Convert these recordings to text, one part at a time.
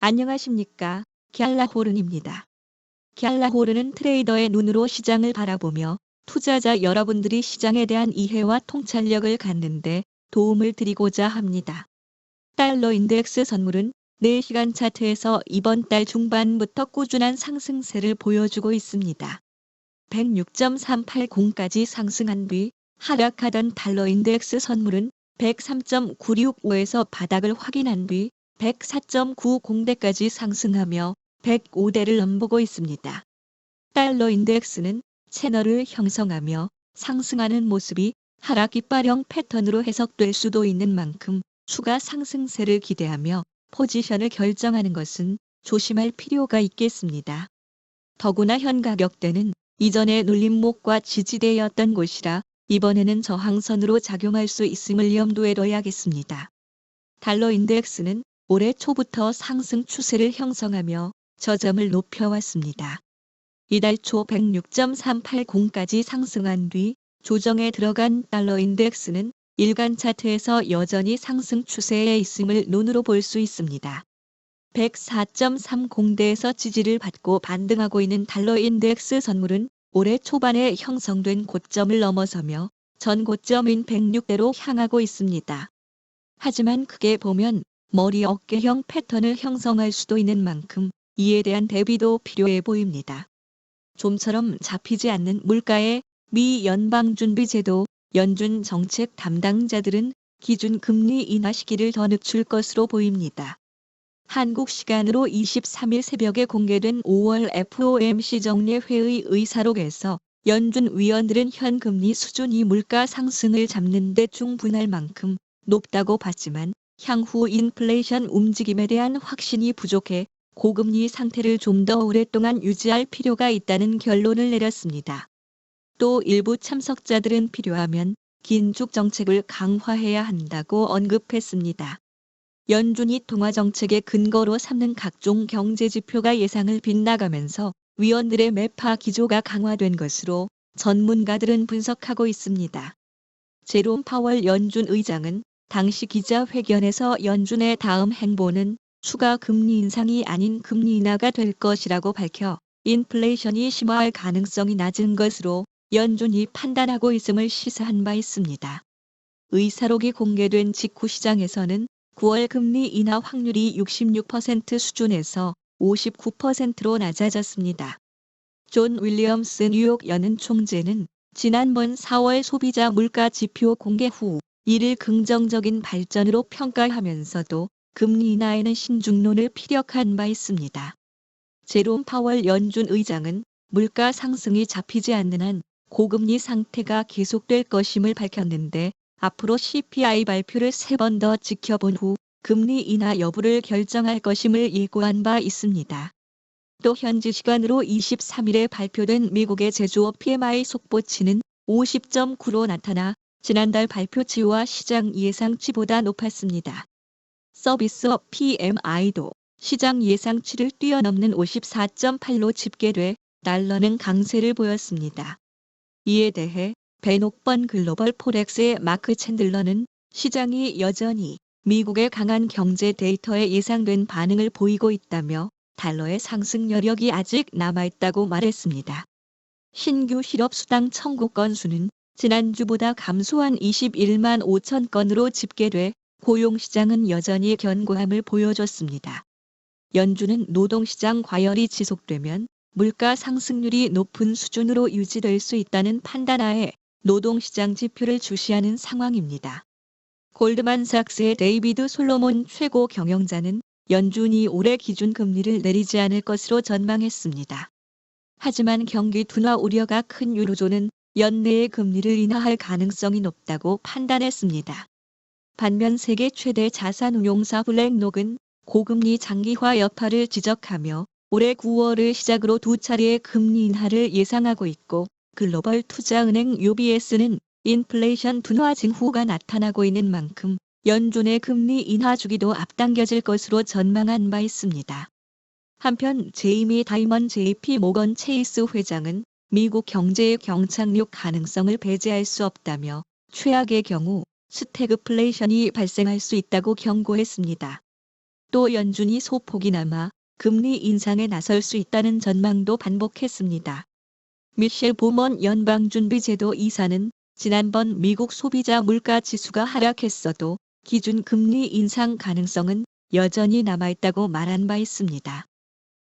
안녕하십니까. 갤라호른입니다. 갤라호른은 트레이더의 눈으로 시장을 바라보며 투자자 여러분들이 시장에 대한 이해와 통찰력을 갖는데 도움을 드리고자 합니다. 달러 인덱스 선물은 4시간 차트에서 이번 달 중반부터 꾸준한 상승세를 보여주고 있습니다. 106.380까지 상승한 뒤 하락하던 달러 인덱스 선물은 103.965에서 바닥을 확인한 뒤 104.90대까지 상승하며 105대를 넘보고 있습니다. 달러 인덱스는 채널을 형성하며 상승하는 모습이 하락 깃발형 패턴으로 해석될 수도 있는 만큼 추가 상승세를 기대하며 포지션을 결정하는 것은 조심할 필요가 있겠습니다. 더구나 현 가격대는 이전의 눌림목과 지지대였던 곳이라 이번에는 저항선으로 작용할 수 있음을 염두에 둬야겠습니다. 달러 인덱스는 올해 초부터 상승 추세를 형성하며 저점을 높여왔습니다. 이달 초 106.380까지 상승한 뒤 조정에 들어간 달러 인덱스는 일간 차트에서 여전히 상승 추세에 있음을 눈으로 볼 수 있습니다. 104.30대에서 지지를 받고 반등하고 있는 달러 인덱스 선물은 올해 초반에 형성된 고점을 넘어서며 전 고점인 106대로 향하고 있습니다. 하지만 크게 보면 머리 어깨형 패턴을 형성할 수도 있는 만큼 이에 대한 대비도 필요해 보입니다. 좀처럼 잡히지 않는 물가의 미 연방준비제도 연준 정책 담당자들은 기준 금리 인하 시기를 더 늦출 것으로 보입니다. 한국 시간으로 23일 새벽에 공개된 5월 FOMC 정례회의 의사록에서 연준 위원들은 현 금리 수준이 물가 상승을 잡는 데 충분할 만큼 높다고 봤지만 향후 인플레이션 움직임에 대한 확신이 부족해 고금리 상태를 좀 더 오랫동안 유지할 필요가 있다는 결론을 내렸습니다. 또 일부 참석자들은 필요하면 긴축 정책을 강화해야 한다고 언급했습니다. 연준이 통화 정책의 근거로 삼는 각종 경제 지표가 예상을 빗나가면서 위원들의 매파 기조가 강화된 것으로 전문가들은 분석하고 있습니다. 제롬 파월 연준 의장은 당시 기자회견에서 연준의 다음 행보는 추가 금리 인상이 아닌 금리 인하가 될 것이라고 밝혀 인플레이션이 심화할 가능성이 낮은 것으로 연준이 판단하고 있음을 시사한 바 있습니다. 의사록이 공개된 직후 시장에서는 9월 금리 인하 확률이 66% 수준에서 59%로 낮아졌습니다. 존 윌리엄스 뉴욕 연은 총재는 지난번 4월 소비자 물가 지표 공개 후 이를 긍정적인 발전으로 평가하면서도 금리 인하에는 신중론을 피력한 바 있습니다. 제롬 파월 연준 의장은 물가 상승이 잡히지 않는 한 고금리 상태가 계속될 것임을 밝혔는데 앞으로 CPI 발표를 세 번 더 지켜본 후 금리 인하 여부를 결정할 것임을 예고한 바 있습니다. 또 현지 시간으로 23일에 발표된 미국의 제조업 PMI 속보치는 50.9로 나타나 지난달 발표치와 시장 예상치보다 높았습니다. 서비스업 PMI도 시장 예상치를 뛰어넘는 54.8로 집계돼 달러는 강세를 보였습니다. 이에 대해 베녹번 글로벌 포렉스의 마크 챈들러는 시장이 여전히 미국의 강한 경제 데이터에 예상된 반응을 보이고 있다며 달러의 상승 여력이 아직 남아있다고 말했습니다. 신규 실업 수당 청구 건수는 지난주보다 감소한 21만 5천 건으로 집계돼 고용시장은 여전히 견고함을 보여줬습니다. 연준은 노동시장 과열이 지속되면 물가 상승률이 높은 수준으로 유지될 수 있다는 판단하에 노동시장 지표를 주시하는 상황입니다. 골드만삭스의 데이비드 솔로몬 최고 경영자는 연준이 올해 기준 금리를 내리지 않을 것으로 전망했습니다. 하지만 경기 둔화 우려가 큰 유로존은 연내에 금리를 인하할 가능성이 높다고 판단했습니다. 반면 세계 최대 자산운용사 블랙록은 고금리 장기화 여파를 지적하며 올해 9월을 시작으로 두 차례의 금리 인하를 예상하고 있고 글로벌 투자은행 UBS는 인플레이션 둔화 징후가 나타나고 있는 만큼 연준의 금리 인하 주기도 앞당겨질 것으로 전망한 바 있습니다. 한편 제이미 다이먼 JP 모건 체이스 회장은 미국 경제의 경착륙 가능성을 배제할 수 없다며 최악의 경우 스태그플레이션이 발생할 수 있다고 경고했습니다. 또 연준이 소폭이 남아 금리 인상에 나설 수 있다는 전망도 반복했습니다. 미셸 보먼 연방준비제도 이사는 지난번 미국 소비자 물가 지수가 하락했어도 기준 금리 인상 가능성은 여전히 남아있다고 말한 바 있습니다.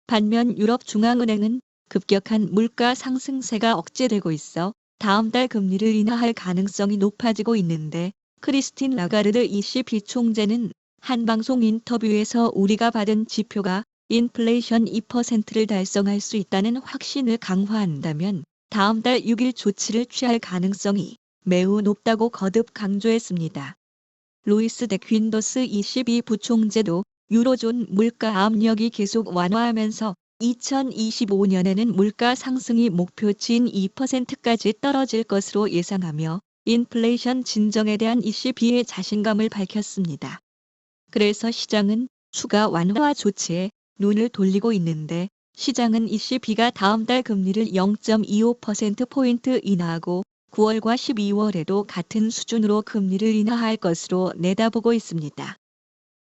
반면 유럽 중앙은행은 급격한 물가 상승세가 억제되고 있어 다음 달 금리를 인하할 가능성이 높아지고 있는데 크리스틴 라가르드 ECB 총재는 한 방송 인터뷰에서 우리가 받은 지표가 인플레이션 2%를 달성할 수 있다는 확신을 강화한다면 다음 달 6일 조치를 취할 가능성이 매우 높다고 거듭 강조했습니다. 루이스 데 퀸더스 22 부총재도 유로존 물가 압력이 계속 완화하면서 2025년에는 물가 상승이 목표치인 2%까지 떨어질 것으로 예상하며 인플레이션 진정에 대한 ECB의 자신감을 밝혔습니다. 그래서 시장은 추가 완화 조치에 눈을 돌리고 있는데 시장은 ECB가 다음 달 금리를 0.25%포인트 인하하고 9월과 12월에도 같은 수준으로 금리를 인하할 것으로 내다보고 있습니다.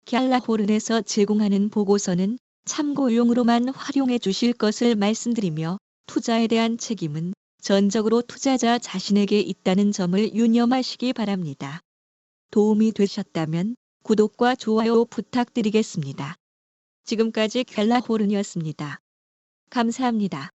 갤라호른에서 제공하는 보고서는 참고용으로만 활용해 주실 것을 말씀드리며 투자에 대한 책임은 전적으로 투자자 자신에게 있다는 점을 유념하시기 바랍니다. 도움이 되셨다면 구독과 좋아요 부탁드리겠습니다. 지금까지 갤라호른이었습니다. 감사합니다.